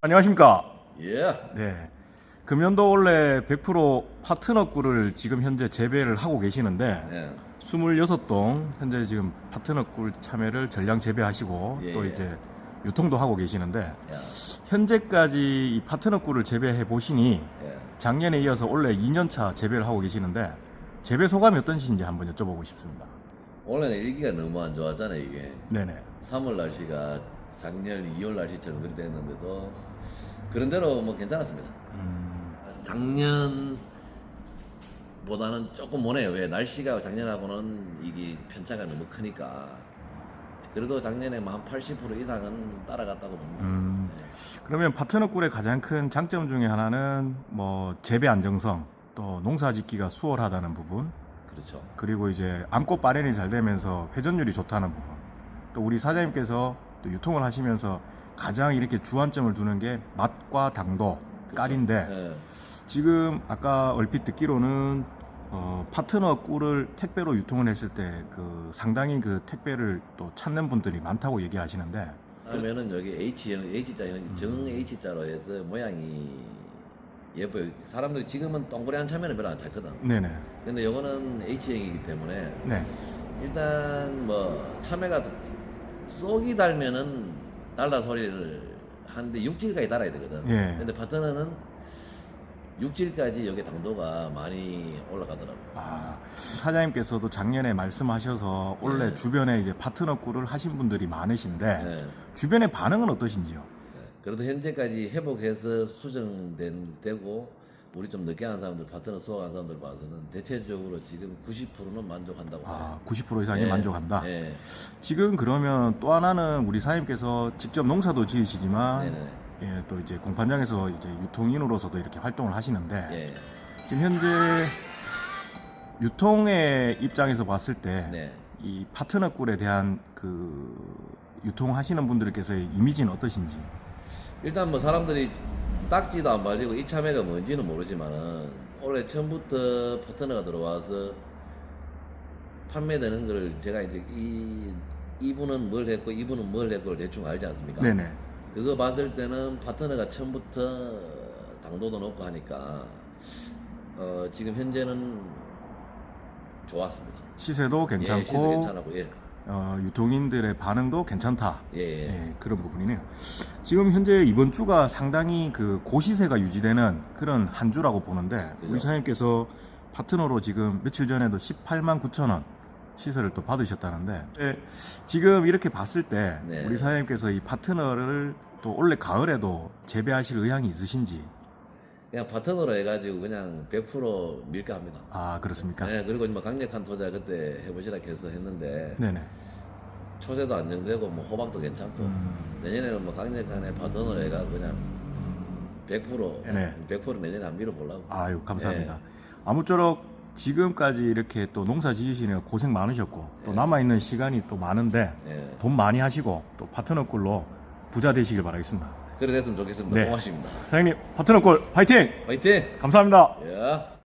안녕하십니까. 예. 네. 금연도 원래 100% 파트너 꿀을 지금 현재 재배를 하고 계시는데 예. 26동 현재 지금 파트너 꿀 참외를 전량 재배하시고 예, 또 예. 이제 유통도 하고 계시는데 야. 현재까지 이 파트너 꿀을 재배해 보시니 예. 작년에 이어서 올해 2년차 재배를 하고 계시는데 재배 소감이 어떠신지 한번 여쭤보고 싶습니다. 원래는 일기가 너무 안 좋았잖아요 이게. 네네. 3월 날씨가 작년 2월 날씨처럼 그렇게 됐는데도 그런 대로 뭐 괜찮았습니다. 음, 작년보다는 조금 모네요. 왜 날씨가 작년하고는 이게 편차가 너무 크니까. 그래도 작년에 뭐 한 80% 이상은 따라갔다고 봅니다. 음, 네. 그러면 파트너 꿀의 가장 큰 장점 중에 하나는 뭐 재배 안정성, 또 농사 짓기가 수월하다는 부분, 그렇죠. 그리고 이제 암꽃 발현이 잘 되면서 회전율이 좋다는 부분. 또 우리 사장님께서 또 유통을 하시면서 가장 이렇게 주안점을 두는 게 맛과 당도, 깔인데 예. 지금 아까 얼핏 듣기로는 어, 파트너 꿀을 택배로 유통을 했을 때 그 상당히 그 택배를 또 찾는 분들이 많다고 얘기하시는데 그러면은 여기 H형, H자형, 정 H자로 해서 모양이 예뻐요. 사람들이 지금은 동그란 참외는 별로 안 찾거든. 네네 근데 요거는 H형이기 때문에 네 일단 뭐 참외가 쏙이 달면은 달다 소리를 하는데 육질까지 달아야 되거든. 예. 근데 파트너는 육질까지 여기 당도가 많이 올라가더라고. 아, 사장님께서도 작년에 말씀하셔서 원래 네. 주변에 이제 파트너 꿀을 하신 분들이 많으신데 예. 주변의 반응은 어떠신지요? 그래도 현재까지 회복해서 수정된 되고 우리 좀 늦게 한 사람들 파트너 수확한 사람들 봐서는 대체적으로 지금 90%는 만족한다고 아, 봐요. 90% 이상이 예. 만족한다. 예. 지금 그러면 또 하나는 우리 사장님께서 직접 농사도 지으시지만 네네. 예, 또 이제 공판장에서 이제 유통인으로서도 이렇게 활동을 하시는데 예. 지금 현재 유통의 입장에서 봤을 때 네. 이 파트너 꿀에 대한 그 유통하시는 분들께서의 이미지는 어떠신지? 일단 뭐 사람들이 딱지도 안 발리고 이 참외가 뭔지는 모르지만은 원래 처음부터 파트너가 들어와서 판매되는 거를 제가 이제 이 이분은 뭘 했고 이분은 뭘 했고를 대충 알지 않습니까? 네네. 그거 봤을 때는 파트너가 처음부터 당도도 높고 하니까 어, 지금 현재는 좋았습니다. 시세도 예, 괜찮고 시세도 괜찮았고 예. 어, 유통인들의 반응도 괜찮다. 예, 예. 예, 그런 부분이네요. 지금 현재 이번 주가 상당히 그 고시세가 유지되는 그런 한 주라고 보는데 우리 그죠. 사장님께서 파트너로 지금 며칠 전에도 18만 9천 원 시세를 또 받으셨다는데 예, 지금 이렇게 봤을 때 네. 우리 사장님께서 이 파트너를 또 올해 가을에도 재배하실 의향이 있으신지 그냥 파트너로 해가지고 그냥 100% 밀가 합니다. 아 그렇습니까? 네, 그리고 뭐 강력한 투자 그때 해보시라 해서 했는데 네네. 초세도 안정되고 뭐 호박도 괜찮고 음, 내년에는 뭐 강력한에 파트너로 해가 그냥 100% 네. 100% 내년에 안 밀어보려고. 아유 감사합니다. 네. 아무쪼록 지금까지 이렇게 또 농사 지으시느라 고생 많으셨고 또 네. 남아 있는 시간이 또 많은데 예. 돈 많이 하시고 또 파트너꿀로 부자 되시길 바라겠습니다. 그래 됐으면 좋겠습니다. 네. 고맙습니다. 사장님 파트너꿀 화이팅! 화이팅! 감사합니다. 예.